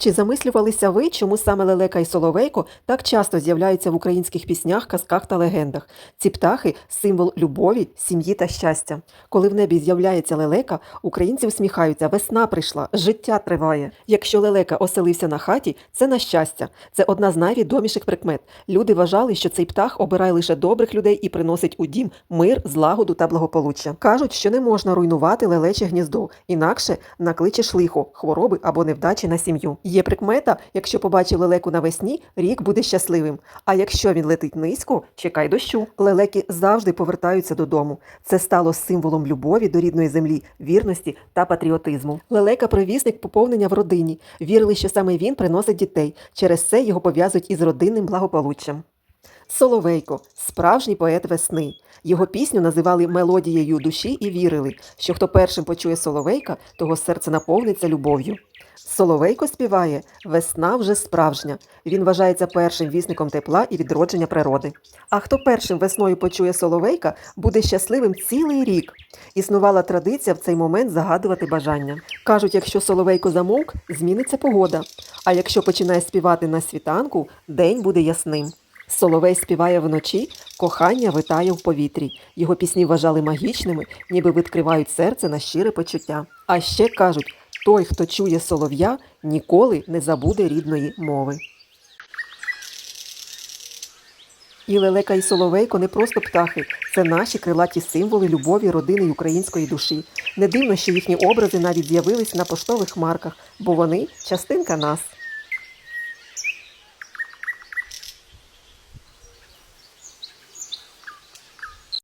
Чи замислювалися ви, чому саме лелека і соловейко так часто з'являються в українських піснях, казках та легендах? Ці птахи символ любові, сім'ї та щастя. Коли в небі з'являється лелека, українці усміхаються, весна прийшла, життя триває. Якщо лелека оселився на хаті, це на щастя. Це одна з найвідоміших прикмет. Люди вважали, що цей птах обирає лише добрих людей і приносить у дім мир, злагоду та благополуччя. Кажуть, що не можна руйнувати лелече гніздо, інакше накличеш лихо, хвороби або невдачі на сім'ю. Є прикмета, якщо побачив лелеку навесні, рік буде щасливим. А якщо він летить низько, чекай дощу. Лелеки завжди повертаються додому. Це стало символом любові до рідної землі, вірності та патріотизму. Лелека провісник поповнення в родині. Вірили, що саме він приносить дітей. Через це його пов'язують із родинним благополуччям. Соловейко справжній поет весни. Його пісню називали мелодією душі і вірили, що хто першим почує Соловейка, того серце наповниться любов'ю. Соловейко співає Весна вже справжня. Він вважається першим вісником тепла і відродження природи. А хто першим весною почує Соловейка, буде щасливим цілий рік. Існувала традиція в цей момент загадувати бажання. Кажуть, якщо Соловейко замовк, зміниться погода. А якщо починає співати на світанку, день буде ясним. Соловей співає вночі, кохання витає в повітрі. Його пісні вважали магічними, ніби відкривають серце на щире почуття. А ще кажуть, той, хто чує солов'я, ніколи не забуде рідної мови. І лелека і соловейко не просто птахи, це наші крилаті символи любові, родини й української душі. Не дивно, що їхні образи навіть з'явились на поштових марках, бо вони частинка нас.